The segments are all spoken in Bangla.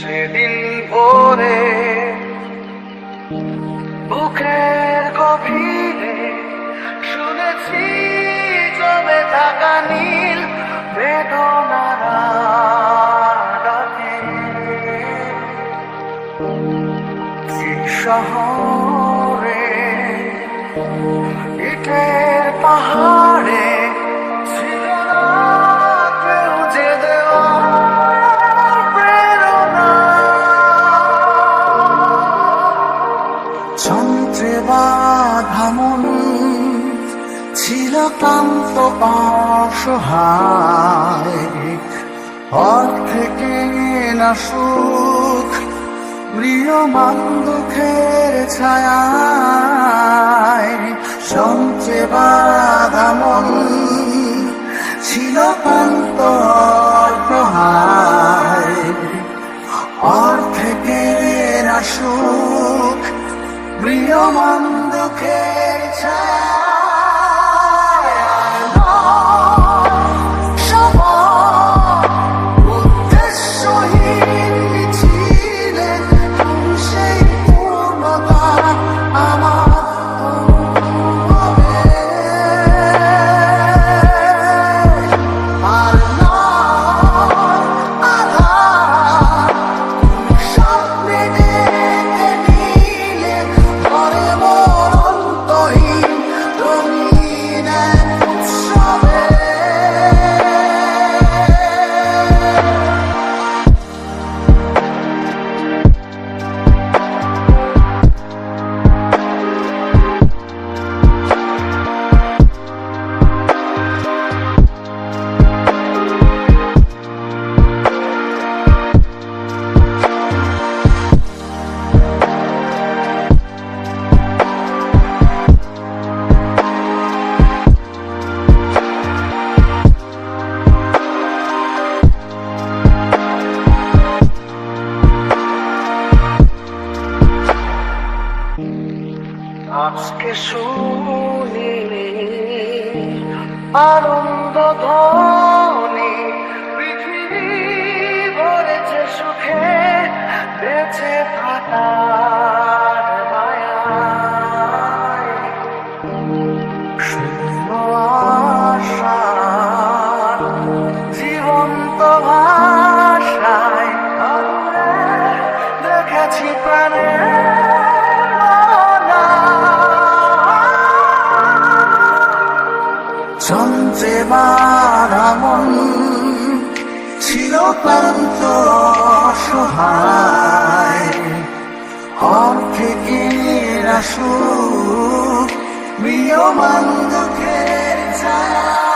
সেদিন ভোরে বুকের গভীরে শুনেছি জমে থাকা নীল বেদনার শহরে ইটের ছিল ক্লান্ত অসহায় অর্ধেকে না সুখ প্রিয়মান দুঃখের ছায়ায় সঞ্চে বাধা মন ছিল ক্লান্ত অসহায় অর্ধেকের সুখ, প্রিয় মন দুঃখের ছায়া। আজকে শুনি আনন্দ ধ্বনি আমার আমন ছিল প্রান্ত অসহায়। হর থেকে প্রিয় মান দুঃখের ছায়া।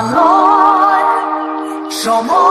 আমার সময়